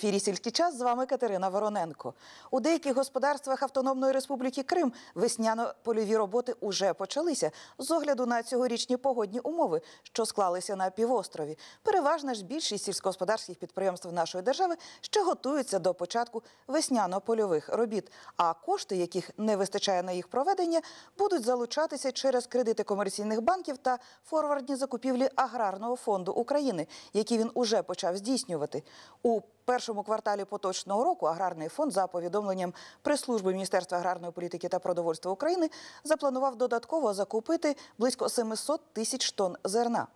ефірі сільський час з вами Катерина Вороненко. У деяких господарствах Автономної Республіки Крим весняно-польові роботи уже почалися з огляду на цьогорічні погодні умови, що склалися на півострові. Переважна ж більшість сільськогосподарських підприємств нашої держави ще готуються до початку весняно-польових робіт. А кошти, яких не вистачає на їх проведення, будуть залучатися через кредити комерційних банків та форвардні закупівлі аграрного фонду України, які він уже почав здійснювати. У першому кварталі поточного року аграрний фонд за повідомленням прес-служби Міністерства аграрної політики та продовольства України запланував додатково закупити близько 700 тисяч тонн зерна.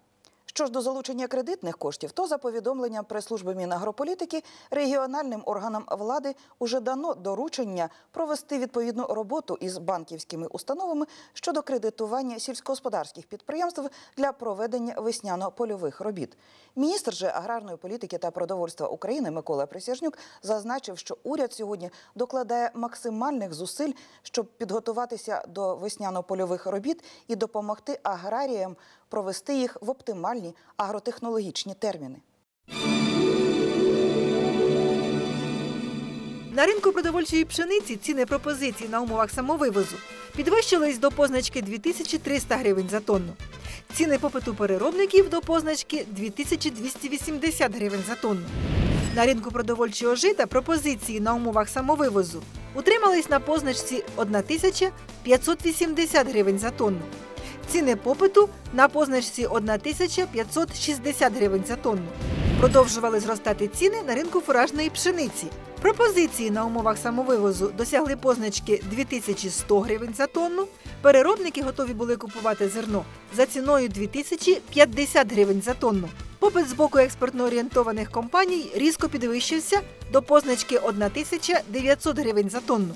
Що ж до залучення кредитних коштів, то за повідомленням прес-служби Мінагрополітики регіональним органам влади уже дано доручення провести відповідну роботу із банківськими установами щодо кредитування сільськогосподарських підприємств для проведення весняно-польових робіт. Міністр же аграрної політики та продовольства України Микола Присяжнюк зазначив, що уряд сьогодні докладає максимальних зусиль, щоб підготуватися до весняно-польових робіт і допомогти аграріям провести їх в оптимальні агротехнологічні терміни. На ринку продовольчої пшениці ціни пропозицій на умовах самовивозу підвищились до позначки 2300 гривень за тонну. Ціни попиту переробників до позначки 2280 гривень за тонну. На ринку продовольчого жита пропозиції на умовах самовивозу утримались на позначці 1580 гривень за тонну. Ціни попиту на позначці 1560 гривень за тонну. Продовжували зростати ціни на ринку фуражної пшениці. Пропозиції на умовах самовивозу досягли позначки 2100 гривень за тонну. Переробники готові були купувати зерно за ціною 2050 гривень за тонну. Попит з боку експортно орієнтованих компаній різко підвищився до позначки 1900 гривень за тонну.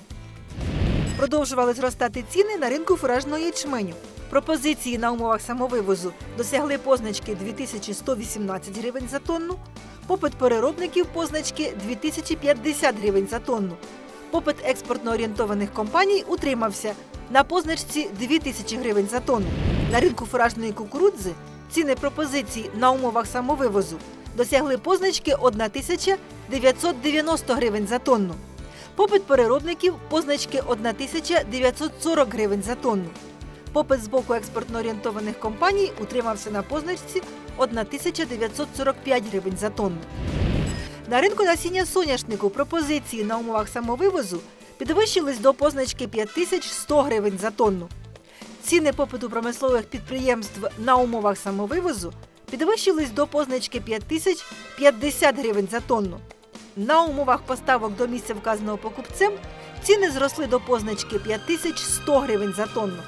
Продовжували зростати ціни на ринку фуражного ячменю. Пропозиції на умовах самовивозу досягли позначки 2118 гривень за тонну. Попит переробників позначки 2050 гривень за тонну. Попит експортно орієнтованих компаній утримався на позначці 2000 гривень за тонну. На ринку фуражної кукурудзи ціни пропозицій на умовах самовивозу досягли позначки 1990 гривень за тонну. Попит переробників позначки 1940 гривень за тонну. Попит з боку експортно орієнтованих компаній утримався на позначці 1945 гривень за тонну. На ринку насіння соняшнику пропозиції на умовах самовивозу підвищились до позначки 5100 гривень за тонну. Ціни попиту промислових підприємств на умовах самовивозу підвищились до позначки 5050 гривень за тонну. На умовах поставок до місця вказаного покупцем ціни зросли до позначки 5100 гривень за тонну.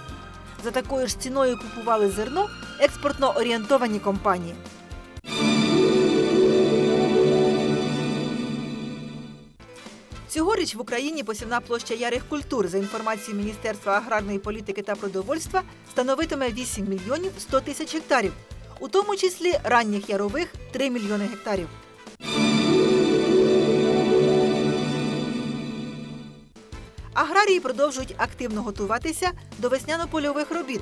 За такою ж ціною купували зерно експортно орієнтовані компанії. Цьогоріч в Україні посівна площа ярих культур за інформацією Міністерства аграрної політики та продовольства становитиме 8 мільйонів 100 тисяч гектарів, у тому числі ранніх ярових 3 мільйони гектарів. Аграрії продовжують активно готуватися до весняно-польових робіт.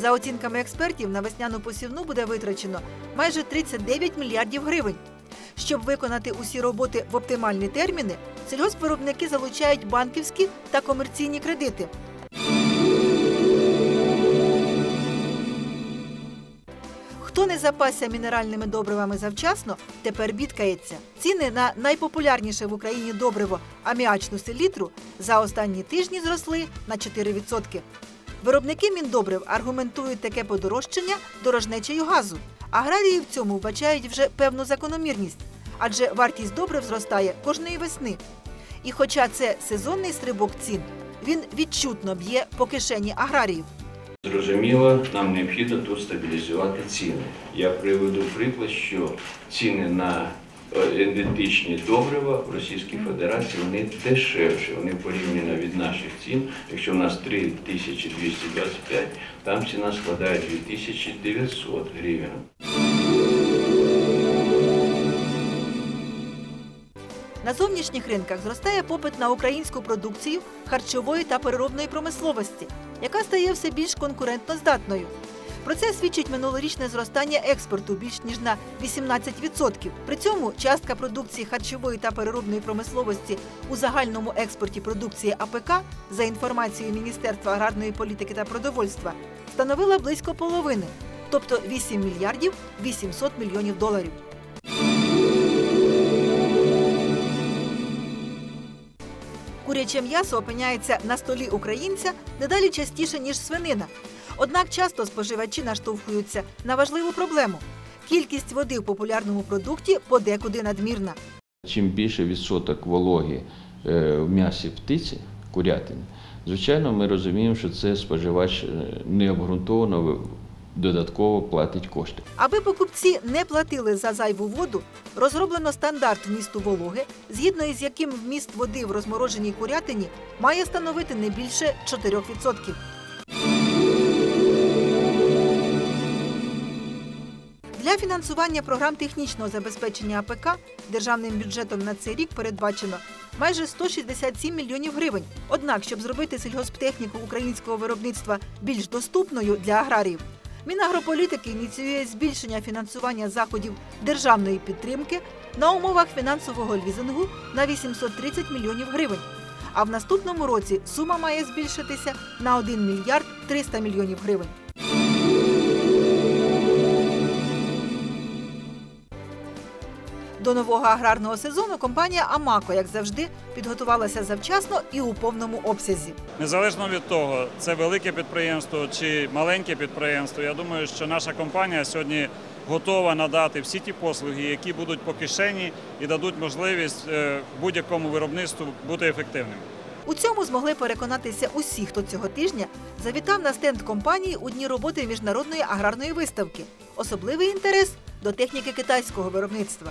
За оцінками експертів, на весняну посівну буде витрачено майже 39 мільярдів гривень. Щоб виконати усі роботи в оптимальні терміни, сільгоспвиробники залучають банківські та комерційні кредити. Хто не запасся мінеральними добривами завчасно, тепер бідкається. Ціни на найпопулярніше в Україні добриво аміачну селітру за останні тижні зросли на 4%. Виробники міндобрив аргументують таке подорожчання дорожнечею газу. Аграрії в цьому вбачають вже певну закономірність, адже вартість добрив зростає кожної весни. І хоча це сезонний стрибок цін, він відчутно б'є по кишені аграріїв. Зрозуміло, нам необхідно тут стабілізувати ціни. Я приведу приклад, що ціни на е, ідентичні добрива в Російській Федерації вони дешевші, вони порівняно від наших цін. Якщо в нас 3225, там ціна складає 2900 гривень. На зовнішніх ринках зростає попит на українську продукцію харчової та переробної промисловості, яка стає все більш конкурентно здатною. Про це свідчить минулорічне зростання експорту більш ніж на 18%. При цьому частка продукції харчової та переробної промисловості у загальному експорті продукції АПК за інформацією Міністерства аграрної політики та продовольства становила близько половини, тобто 8 мільярдів 800 мільйонів доларів. Куряче м'ясо опиняється на столі українця дедалі частіше, ніж свинина. Однак часто споживачі наштовхуються на важливу проблему. Кількість води в популярному продукті подекуди надмірна. Чим більше відсоток вологи е, в м'ясі птиці, курятини, звичайно, ми розуміємо, що це споживач е, необґрунтовано додатково платить кошти. Аби покупці не платили за зайву воду, розроблено стандарт вмісту вологи, згідно із яким вміст води в розмороженій курятині має становити не більше 4%. Для фінансування програм технічного забезпечення АПК державним бюджетом на цей рік передбачено майже 167 мільйонів гривень. Однак, щоб зробити сільгосптехніку українського виробництва більш доступною для аграріїв, Мінагрополітики ініціює збільшення фінансування заходів державної підтримки на умовах фінансового лізингу на 830 мільйонів гривень. А в наступному році сума має збільшитися на 1 мільярд 300 мільйонів гривень. До нового аграрного сезону компанія Амако, як завжди, підготувалася завчасно і у повному обсязі. Незалежно від того, це велике підприємство чи маленьке підприємство. Я думаю, що наша компанія сьогодні готова надати всі ті послуги, які будуть по кишені і дадуть можливість е, будь-якому виробництву бути ефективним. У цьому змогли переконатися усі, хто цього тижня завітав на стенд компанії у дні роботи міжнародної аграрної виставки. Особливий інтерес до техніки китайського виробництва.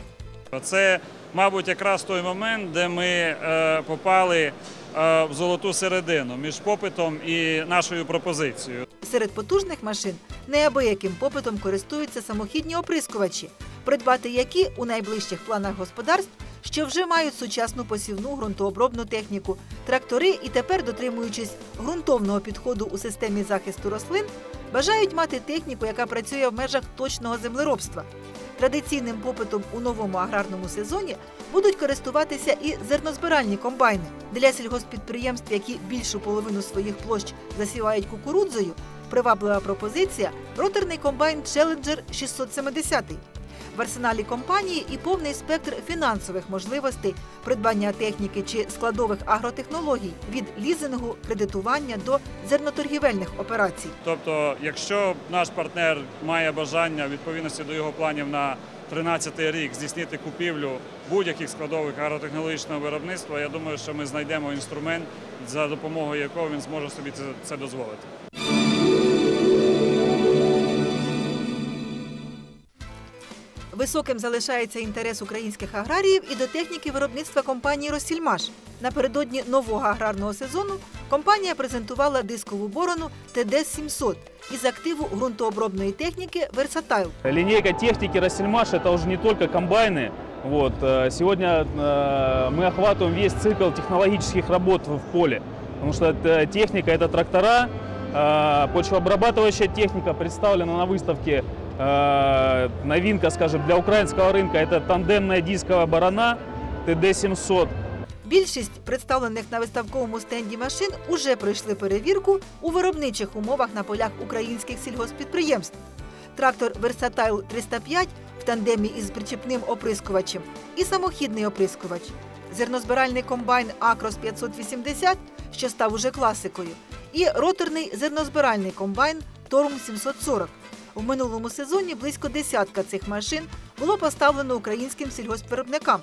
Це, мабуть, якраз той момент, де ми е, попали е, в золоту середину між попитом і нашою пропозицією. Серед потужних машин неабияким попитом користуються самохідні оприскувачі, придбати які у найближчих планах господарств, що вже мають сучасну посівну ґрунтообробну техніку, трактори і тепер, дотримуючись ґрунтовного підходу у системі захисту рослин, бажають мати техніку, яка працює в межах точного землеробства. Традиційним попитом у новому аграрному сезоні будуть користуватися і зернозбиральні комбайни. Для сільгоспідприємств, які більшу половину своїх площ засівають кукурудзою, приваблива пропозиція роторний комбайн Challenger 670. В арсеналі компанії і повний спектр фінансових можливостей придбання техніки чи складових агротехнологій від лізингу, кредитування до зерноторгівельних операцій. Тобто, якщо наш партнер має бажання відповідності до його планів на 13-й рік здійснити купівлю будь-яких складових агротехнологічного виробництва, я думаю, що ми знайдемо інструмент, за допомогою якого він зможе собі це, дозволити. Високим залишається інтерес українських аграріїв і до техніки виробництва компанії Росільмаш. Напередодні нового аграрного сезону компанія презентувала дискову борону ТД-700 із активу ґрунтообробної техніки Versatile. Линейка техники Рассельмаш это уже не только комбайны. Вот. э, Сегодня э, мы охватываем весь цикл технологических работ в поле. Потому что это техника это трактора, э, почвообрабатывающая техника представлена на выставке. э, Новинка, скажем, для украинского рынка это тандемная дисковая барана ТД-700. Більшість представлених на виставковому стенді машин уже пройшли перевірку у виробничих умовах на полях українських сільгоспідприємств. Трактор Versatile 305 в тандемі із причепним оприскувачем і самохідний оприскувач. Зернозбиральний комбайн Акрос 580, що став уже класикою, і роторний зернозбиральний комбайн Торм 740. В минулому сезоні близько десятка цих машин було поставлено українським сільгоспвиробникам.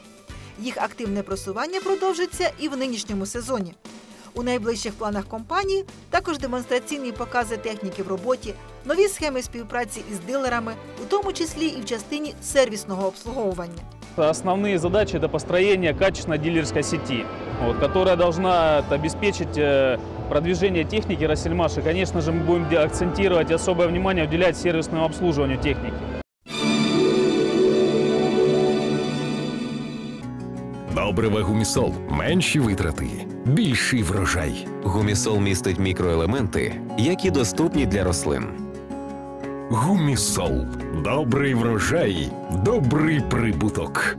Їх активне просування продовжиться і в нинішньому сезоні. У найближчих планах компанії також демонстраційні покази техніки в роботі, нові схеми співпраці із дилерами, у тому числі і в частині сервісного обслуговування. Основные задачи это построение качественной дилерской сети, вот, которая должна это, обеспечить э, продвижение техники Рассельмаш. И, конечно же, мы будем де- акцентировать особое внимание уделять сервисному обслуживанию техники. Добрива гумісол, менші витрати, більший врожай. Гумісол містить мікроелементи, які доступні для рослин. Гумісол. Добрий врожай, добрий прибуток.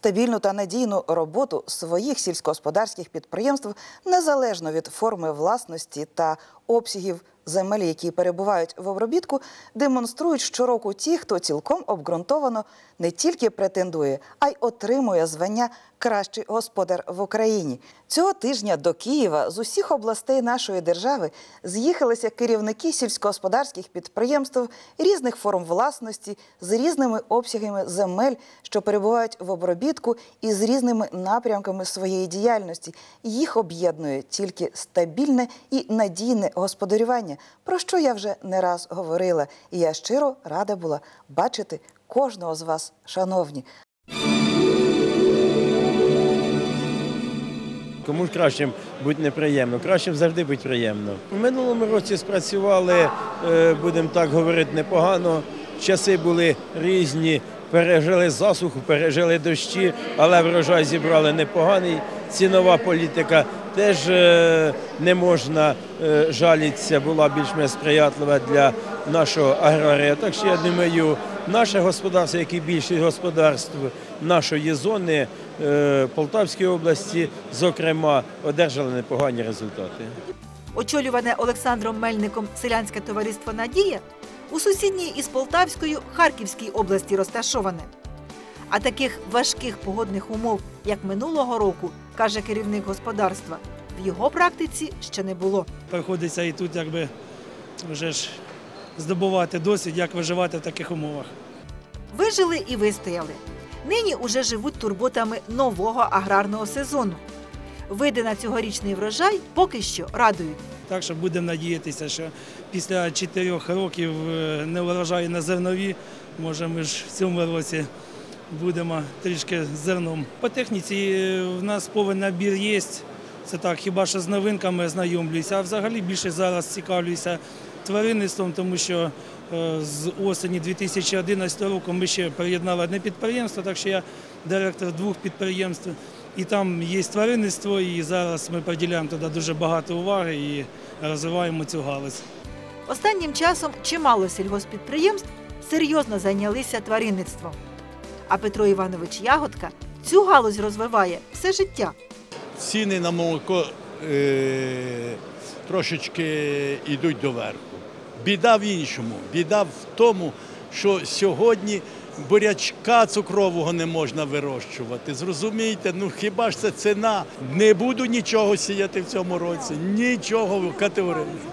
Стабільну та надійну роботу своїх сільськогосподарських підприємств незалежно від форми власності та обсягів земель, які перебувають в обробітку, демонструють щороку ті, хто цілком обґрунтовано не тільки претендує, а й отримує звання Кращий господар в Україні. Цього тижня до Києва з усіх областей нашої держави з'їхалися керівники сільськогосподарських підприємств різних форм власності з різними обсягами земель, що перебувають в обробітку і з різними напрямками своєї діяльності. Їх об'єднує тільки стабільне і надійне господарювання, про що я вже не раз говорила. І я щиро рада була бачити кожного з вас, шановні. Кому ж кращим бути неприємно, кращим завжди бути приємно. У минулому році спрацювали, е, будемо так говорити, непогано. Часи були різні, пережили засуху, пережили дощі, але врожай зібрали непоганий. Цінова політика теж е, не можна е, жалітися, була більш-менш сприятлива для нашого аграрія. Так що я думаю, наше господарство, як і більшість господарств нашої зони е, Полтавської області, зокрема, одержали непогані результати. Очолюване Олександром Мельником селянське товариство Надія у сусідній із Полтавською Харківській області розташоване. А таких важких погодних умов, як минулого року, каже керівник господарства, в його практиці ще не було. приходиться і тут якби вже ж здобувати досвід, як виживати в таких умовах. Вижили і вистояли. Нині уже живуть турботами нового аграрного сезону. Види на цьогорічний врожай поки що радують. Так що будемо надіятися, що після чотирьох років е, не врожаю на зернові, може ми ж в цьому році будемо трішки з зерном. По техніці е, в нас повний набір є. Це так, хіба що з новинками знайомлюся, а взагалі більше зараз цікавлюся тваринництвом, тому що е, з осені 2011 року ми ще приєднали одне підприємство, так що я директор двох підприємств. І там є тваринництво, і зараз ми приділяємо туди дуже багато уваги і розвиваємо цю галузь. Останнім часом чимало сільгоспідприємств серйозно зайнялися тваринництвом. А Петро Іванович Ягодка цю галузь розвиває все життя. ціни на молоко е, трошечки йдуть доверху. Біда в іншому. Біда в тому, що сьогодні бурячка цукрового не можна вирощувати. Зрозумійте, ну хіба ж це ціна? Не буду нічого сіяти в цьому році. Нічого категорично.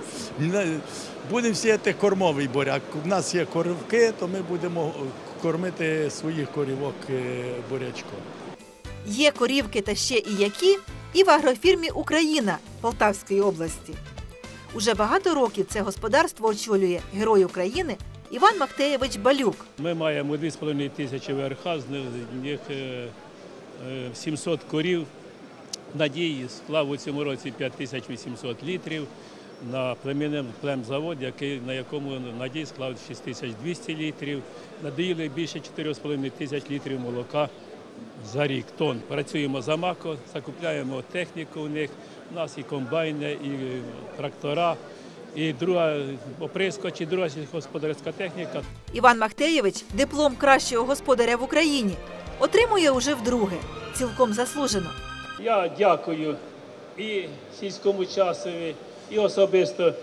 Будемо сіяти кормовий буряк. У нас є коривки, то ми будемо кормити своїх корівок е, бурячком. Є корівки та ще і які, і в агрофірмі Україна Полтавської області. Уже багато років це господарство очолює герой України Іван Мактеєвич Балюк. Ми маємо 2,5 тисячі ВРХ, з них- з них е, е, 700 корів. Надії склав у цьому році 5800 літрів на племзаводі, який, на якому надій склав 6200 літрів. Надоїли більше 4,5 тисяч літрів молока за рік тонн. Працюємо за мако, закупляємо техніку у них. У нас і комбайни, і трактора, і друга оприскоч, і друга сільськогосподарська техніка. Іван Махтеєвич диплом кращого господаря в Україні отримує уже вдруге, цілком заслужено. Я дякую і сільському часові, і особисто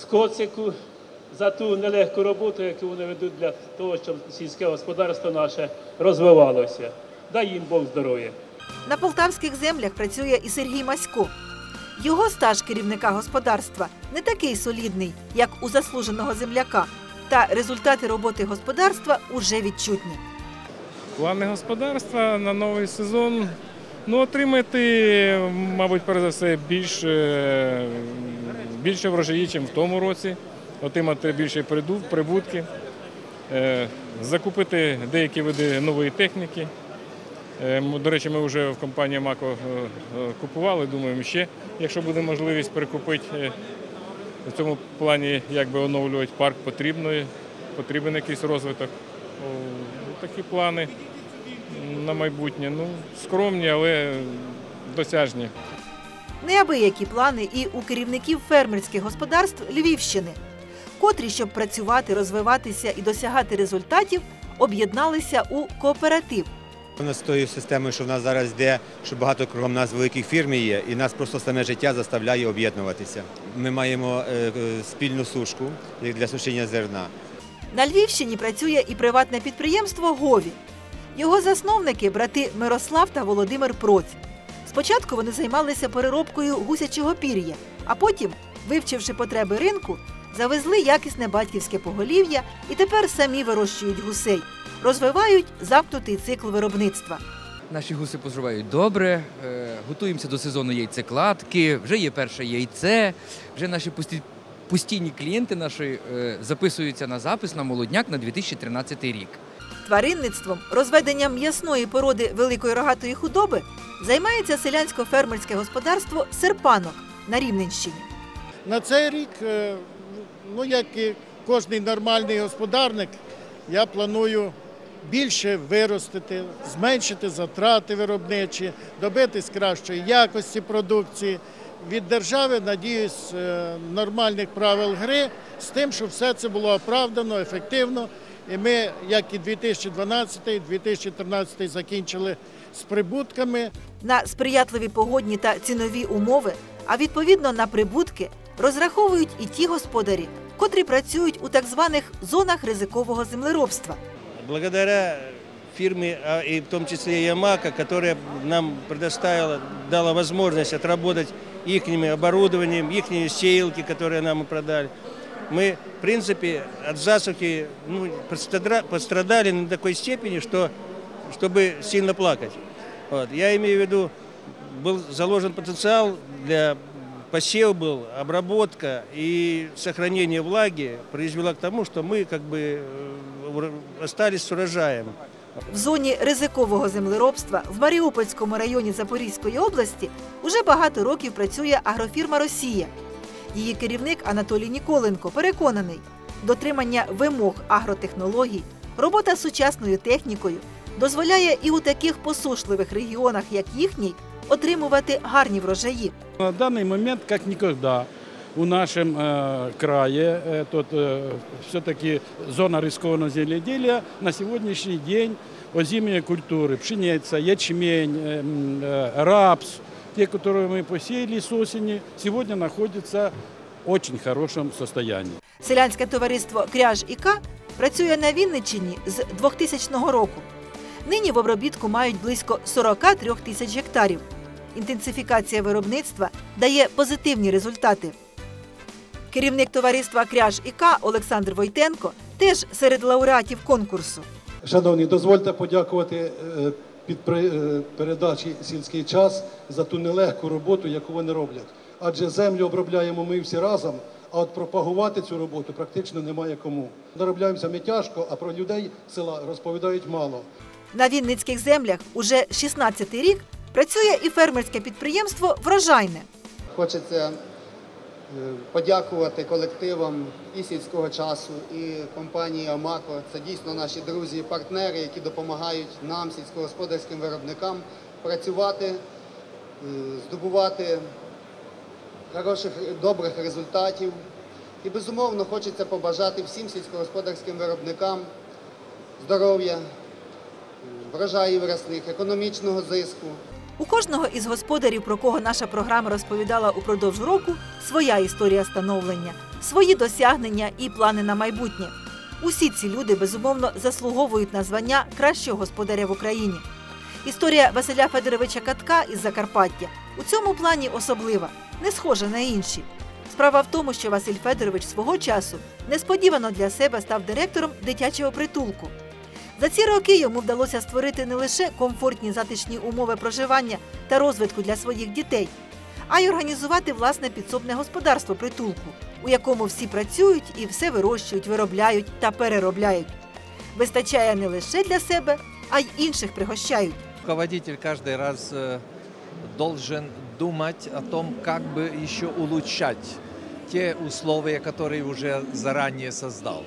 Скоцику за ту нелегку роботу, яку вони ведуть для того, щоб сільське господарство наше розвивалося. Дай їм Бог здоров'я. На полтавських землях працює і Сергій Масько. Його стаж керівника господарства не такий солідний, як у заслуженого земляка. Та результати роботи господарства уже відчутні. Плани господарства на новий сезон ну, отримати, мабуть, перш за все, більше, більше врожаї, ніж в тому році, отримати більше прибутки, е, закупити деякі види нової техніки. Е, До речі, ми вже в компанії Мако е, купували, думаємо, ще, якщо буде можливість перекупити. В цьому плані якби оновлювати парк потрібно, потрібен якийсь розвиток. Такі плани на майбутнє. Ну, скромні, але досяжні. Неабиякі плани і у керівників фермерських господарств Львівщини, котрі, щоб працювати, розвиватися і досягати результатів, об'єдналися у кооператив. У нас тою системою, що в нас зараз йде, що багато кругом нас великих фірм є, і нас просто саме життя заставляє об'єднуватися. Ми маємо е, е, спільну сушку як для сушіння зерна. На Львівщині працює і приватне підприємство Гові. Його засновники брати Мирослав та Володимир Проць. Спочатку вони займалися переробкою гусячого пір'я, а потім, вивчивши потреби ринку, завезли якісне батьківське поголів'я і тепер самі вирощують гусей, розвивають замкнутий цикл виробництва. Наші гуси поживають добре, е, готуємося до сезону яйцекладки, вже є перше яйце, вже наші постійні клієнти наші е, записуються на запис на молодняк на 2013 рік. Тваринництвом, розведенням м'ясної породи великої рогатої худоби займається селянсько-фермерське господарство Серпанок на Рівненщині. На цей рік, е, ну як і кожний нормальний господарник, я планую більше виростити, зменшити затрати виробничі, добитись кращої якості продукції. Від держави, надіюсь, е, нормальних правил гри з тим, щоб все це було оправдано, ефективно. І ми, як і 2012, 2013 закінчили з прибутками. На сприятливі погодні та цінові умови, а відповідно на прибутки, розраховують і ті господарі, котрі працюють у так званих зонах ризикового землеробства. Благодаря фирме, а и в том числе Ямака, которая нам предоставила, дала возможность отработать их оборудованием, их сеялки, которые нам и продали Мы, в принципе, от засухи ну, пострадра- пострадали на такой степени, что, чтобы сильно плакать. Вот. Я имею в виду, был заложен потенциал для посев был, обработка и сохранение влаги произвела к тому, что мы как бы э, ур- остались с урожаем. В зоні ризикового землеробства в Маріупольському районі Запорізької області уже багато років працює агрофірма Росія. Її керівник Анатолій Ніколенко переконаний, дотримання вимог агротехнологій, робота з сучасною технікою дозволяє і у таких посушливих регіонах, як їхній, отримувати гарні врожаї. На данный момент, как никогда, у нашем э, крае, э, тут все-таки зона рискованного земледелия, на сегодняшний день озимые культуры, пшеница, ячмень, э, м, э, рапс, те, которые мы посеяли с осени, сегодня находятся в очень хорошем состоянии. Селянське товариство Кряж ІК працює на Вінниччині з 2000 року. Нині в обробітку мають близько 43 тисяч гектарів. Інтенсифікація виробництва дає позитивні результати. Керівник товариства Кряж ІК Олександр Войтенко теж серед лауреатів конкурсу. Шановні, дозвольте подякувати підпри- е, передачі сільський час за ту нелегку роботу, яку вони роблять. Адже землю обробляємо ми всі разом, а от пропагувати цю роботу практично немає кому. Доробляємося ми тяжко, а про людей села розповідають мало. На Вінницьких землях уже 16-й рік працює і фермерське підприємство Врожайне. Хочеться подякувати колективам і сільського часу, і компанії Амако. Це дійсно наші друзі і партнери, які допомагають нам, сільськогосподарським виробникам, працювати, е, здобувати хороших, добрих результатів. І безумовно хочеться побажати всім сільськогосподарським виробникам здоров'я, е, врожаїв рясних, економічного зиску. У кожного із господарів, про кого наша програма розповідала упродовж року, своя історія становлення, свої досягнення і плани на майбутнє. Усі ці люди безумовно заслуговують на звання кращого господаря в Україні. Історія Василя Федоровича Катка із Закарпаття у цьому плані особлива, не схожа на інші. Справа в тому, що Василь Федорович свого часу несподівано для себе став директором дитячого притулку. За ці роки йому вдалося створити не лише комфортні затишні умови проживання та розвитку для своїх дітей, а й організувати власне підсобне господарство притулку, у якому всі працюють і все вирощують, виробляють та переробляють. Вистачає не лише для себе, а й інших пригощають. Руководитель каждый раз э, должен думать о том, как бы еще улучшать те условия, которые уже заранее создал.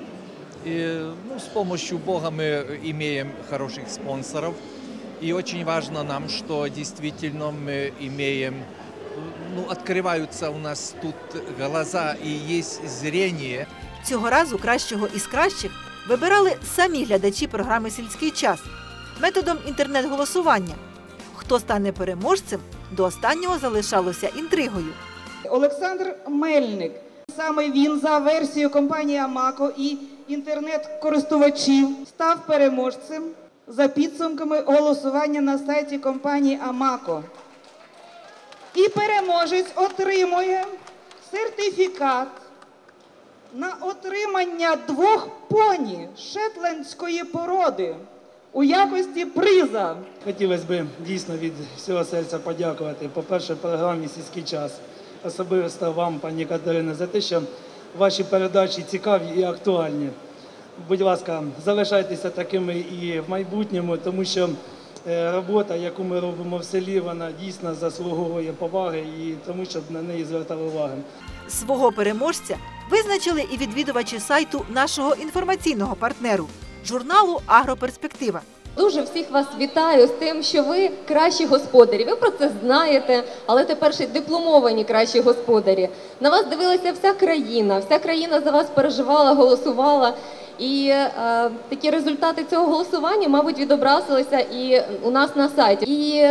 И ну, с помощью Бога мы имеем хороших спонсоров. И очень важно нам, что действительно мы имеем ну, открываются у нас тут глаза и есть зрение. Цього разу кращого із кращих вибирали самі глядачі програми Сільський час методом інтернет-голосування. Хто стане переможцем, до останнього залишалося інтригою. Олександр Мельник. Саме він за версією компанії Амако і інтернет-користувачів став переможцем за підсумками голосування на сайті компанії Амако. І переможець отримує сертифікат на отримання двох поні шетландської породи у якості приза. Хотілося б дійсно від всього серця подякувати, по-перше, програмі «Сільський час», особисто вам, пані Катерино, за те, що ваші передачі цікаві і актуальні. Будь ласка, залишайтеся такими і в майбутньому, тому що е, робота, яку ми робимо в селі, вона дійсно заслуговує поваги і тому, щоб на неї звертали увагу. Свого переможця визначили і відвідувачі сайту нашого інформаційного партнеру журналу Агроперспектива. Дуже всіх вас вітаю з тим, що ви кращі господарі. Ви про це знаєте, але тепер ще дипломовані кращі господарі. На вас дивилася вся країна, вся країна за вас переживала, голосувала. І е, такі результати цього голосування, мабуть, відобразилися і у нас на сайті. І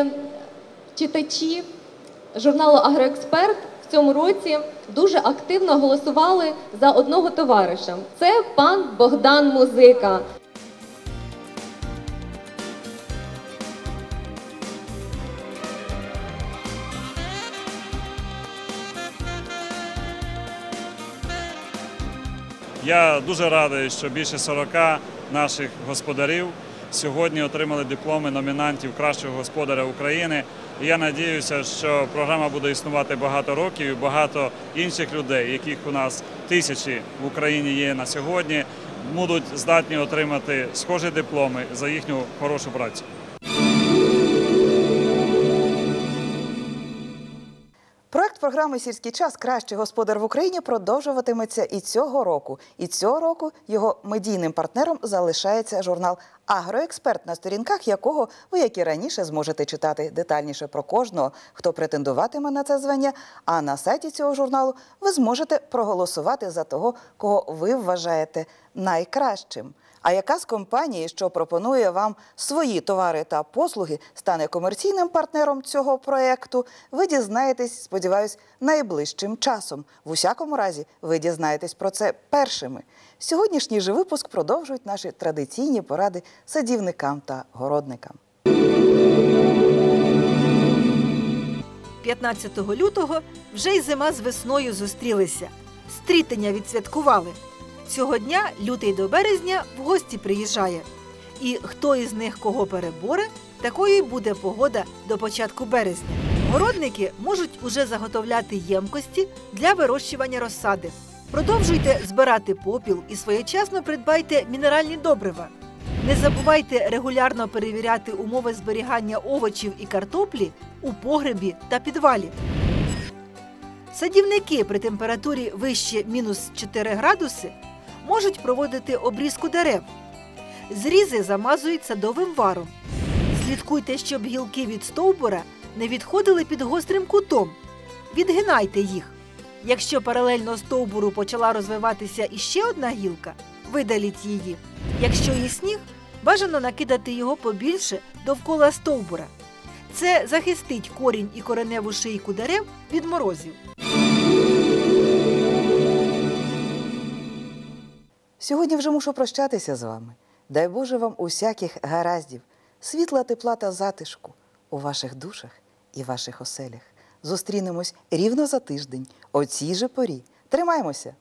читачі журналу Агроексперт в цьому році дуже активно голосували за одного товариша. Це пан Богдан Музика. Я дуже радий, що більше 40 наших господарів сьогодні отримали дипломи номінантів кращого господаря України. І я надіюся, що програма буде існувати багато років і багато інших людей, яких у нас тисячі в Україні є на сьогодні, будуть здатні отримати схожі дипломи за їхню хорошу працю. Проект програми Сільський час Кращий господар в Україні продовжуватиметься і цього року. І цього року його медійним партнером залишається журнал Агроексперт, на сторінках якого ви, як і раніше, зможете читати детальніше про кожного, хто претендуватиме на це звання. А на сайті цього журналу ви зможете проголосувати за того, кого ви вважаєте найкращим. А яка з компаній, що пропонує вам свої товари та послуги, стане комерційним партнером цього проекту, ви дізнаєтесь, сподіваюсь, найближчим часом. В усякому разі, ви дізнаєтесь про це першими. Сьогоднішній же випуск продовжують наші традиційні поради садівникам та городникам. 15 лютого вже й зима з весною зустрілися. Стрітення відсвяткували. Цього дня лютий до березня в гості приїжджає. І хто із них кого переборе, такою буде погода до початку березня. Городники можуть уже заготовляти ємкості для вирощування розсади. Продовжуйте збирати попіл і своєчасно придбайте мінеральні добрива. Не забувайте регулярно перевіряти умови зберігання овочів і картоплі у погребі та підвалі. Садівники при температурі вище мінус 4 градуси можуть проводити обрізку дерев. Зрізи замазують садовим варом. Слідкуйте, щоб гілки від стовбура не відходили під гострим кутом. Відгинайте їх. Якщо паралельно стовбуру почала розвиватися іще одна гілка, видаліть її. Якщо є сніг, бажано накидати його побільше довкола стовбура. Це захистить корінь і кореневу шийку дерев від морозів. Сьогодні вже мушу прощатися з вами. Дай Боже вам усяких гараздів, світла, тепла та затишку у ваших душах і ваших оселях. Зустрінемось рівно за тиждень, о цій же порі. Тримаймося!